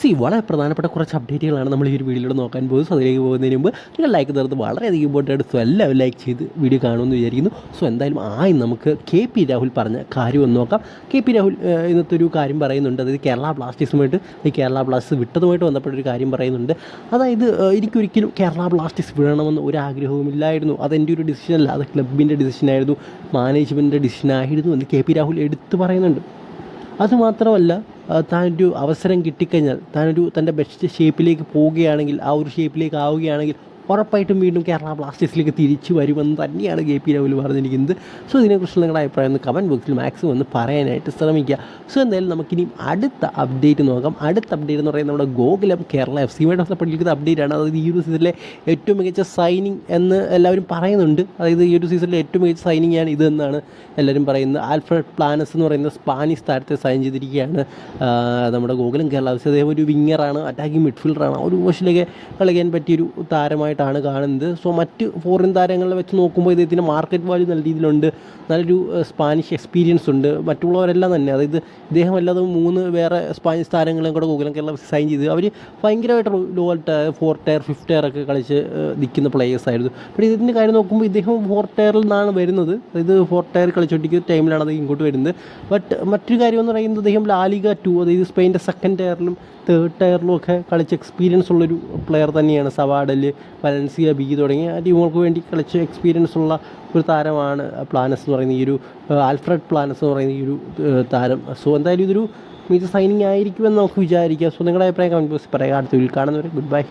C വളരെ പ്രധാനപ്പെട്ട കുറച്ച് അപ്ഡേറ്റുകളാണ് നമ്മൾ ഈ ഒരു വീഡിയോയിലൂടെ നോക്കാൻ പോകുന്നത്. സോ അതിലേക്ക് പോകുന്നതിന് മുമ്പ് നിങ്ങൾ ലൈക്ക് തരുന്നത് വളരെയധികം ഇമ്പോർട്ടന്റ് സോ എല്ലാവരും ലൈക്ക് ചെയ്ത് വീഡിയോ കാണുമെന്ന് വിചാരിക്കുന്നു. സോ എന്തായാലും ആയി നമുക്ക് കെ പി രാഹുൽ പറഞ്ഞ കാര്യം ഒന്ന് നോക്കാം. കെ പി രാഹുൽ ഇന്നത്തെ ഒരു കാര്യം പറയുന്നുണ്ട്. അതായത് കേരള ബ്ലാസ്റ്റേഴ്സുമായിട്ട് ഈ കേരള ബ്ലാസ്റ്റേഴ്സ് വിട്ടതുമായിട്ട് ബന്ധപ്പെട്ട ഒരു കാര്യം പറയുന്നുണ്ട്. അതായത് എനിക്കൊരിക്കലും കേരള ബ്ലാസ്റ്റേഴ്സ് വിടണമെന്ന് ഒരു ആഗ്രഹവുമില്ലായിരുന്നു അതെന്റെ ഒരു ഡിസിഷനല്ല അത് ക്ലബിന്റെ ഡിസിഷനായിരുന്നു മാനേജ്മെന്റിന്റെ ഡിസിഷനായിരുന്നു എന്ന് കെ പി രാഹുൽ എടുത്തു പറയുന്നുണ്ട്. അതുമാത്രമല്ല താനൊരു അവസരം കിട്ടിക്കഴിഞ്ഞാൽ താനൊരു തന്റെ ബെസ്റ്റ് ഷേപ്പിലേക്ക് പോവുകയാണെങ്കിൽ ആ ഒരു ഷേപ്പിലേക്ക് ആവുകയാണെങ്കിൽ ഉറപ്പായിട്ടും വീണ്ടും കേരള ബ്ലാസ്റ്റേഴ്സിലേക്ക് തിരിച്ചു വരുമെന്ന് തന്നെയാണ് കെ പി രാഹുൽ പറഞ്ഞിരിക്കുന്നത്. സോ ഇതിനെക്കുറിച്ച് നിങ്ങളുടെ അഭിപ്രായം ഒന്ന് കമന്റ് ബോക്സിൽ മാക്സിമം ഒന്ന് പറയാനായിട്ട് ശ്രമിക്കുക. സോ എന്തായാലും നമുക്കിനി അടുത്ത അപ്ഡേറ്റ് നോക്കാം. അടുത്ത അപ്ഡേറ്റ് എന്ന് പറയുന്നത് നമ്മുടെ ഗോകുലം കേരള എഫ് സിയുമായിട്ട് ബന്ധപ്പെട്ടിരിക്കുന്ന അപ്ഡേറ്റ് ആണ്. അതായത് ഈ ഒരു സീസണിലെ ഏറ്റവും മികച്ച സൈനിങ് എന്ന് എല്ലാവരും പറയുന്നുണ്ട്. അതായത് ഈ ഒരു സീസണിലെ ഏറ്റവും മികച്ച സൈനിങ് ആണ് ഇതെന്നാണ് എല്ലാവരും പറയുന്നത്. ആൽഫ്രഡ് പ്ലാനസ് എന്ന് പറയുന്ന സ്പാനിഷ് താരത്തെ സൈൻ ചെയ്തിരിക്കുകയാണ്. നമ്മുടെ ഗോകുലം കേരള അദ്ദേഹം ഒരു വിങ്ങറാണ് അറ്റാക്കിംഗ് മിഡ്ഫീൽഡറാണ് ആ ഒരു പോസ്റ്റിലേക്ക് കളിക്കാൻ പറ്റിയൊരു താരമായിട്ടാണ് കാണുന്നത്. സോ മറ്റ് ഫോറിൻ താരങ്ങളെ വെച്ച് നോക്കുമ്പോൾ ഇദ്ദേഹത്തിന് മാർക്കറ്റ് വാല്യൂ നല്ല രീതിയിലുണ്ട്. നല്ലൊരു സ്പാനിഷ് എക്സ്പീരിയൻസ് ഉണ്ട്. മറ്റുള്ളവരെല്ലാം തന്നെ അതായത് ഇദ്ദേഹം അല്ലാതെ മൂന്ന് വേറെ സ്പാനിഷ് താരങ്ങളെയും കൂടെ ഗോകുലം കേരള സൈൻ ചെയ്ത് അവർ ഭയങ്കരമായിട്ട് low tier four tier fifth tier ഒക്കെ കളിച്ച് നിൽക്കുന്ന പ്ലേയേഴ്സ് ആയിരുന്നു. പക്ഷേ ഇതിന്റെ കാര്യം നോക്കുമ്പോൾ ഇദ്ദേഹം ഫോർ ടയറിൽ നിന്നാണ് വരുന്നത്. അതായത് ഫോർ ടയർ കളിച്ചുകൊണ്ടിരിക്കുന്ന ടൈമിലാണ് അദ്ദേഹം ഇങ്ങോട്ട് വരുന്നത്. ബട്ട് മറ്റൊരു കാര്യം എന്ന് പറയുന്നത് അദ്ദേഹം ലാലിക ടു അതായത് സ്പെയിന്റെ സെക്കൻഡ് ടയറിലും തേർഡ് ടയറിലും ഒക്കെ കളിച്ച് എക്സ്പീരിയൻസ് ഉള്ളൊരു പ്ലെയർ തന്നെയാണ് സവാഡൽ വലൻസിയ ബി തുടങ്ങിയ ടീമുകൾക്ക് വേണ്ടി കളിച്ച് എക്സ്പീരിയൻസ് ഉള്ള ഒരു താരമാണ് പ്ലാനസ് എന്ന് പറയുന്ന ഈ ഒരു ആൽഫ്രഡ് പ്ലാനസ് എന്ന് പറയുന്ന ഈ ഒരു താരം. സോ എന്തായാലും ഇതൊരു മികച്ച സൈനിങ് ആയിരിക്കുമെന്ന് നമുക്ക് വിചാരിക്കാം. സോ നിങ്ങളുടെ അഭിപ്രായം കമന്റ് ബോക്സിൽ പറയുക അടുത്ത വീട്ടിൽ കാണുന്നവരെ ഗുഡ് ബൈ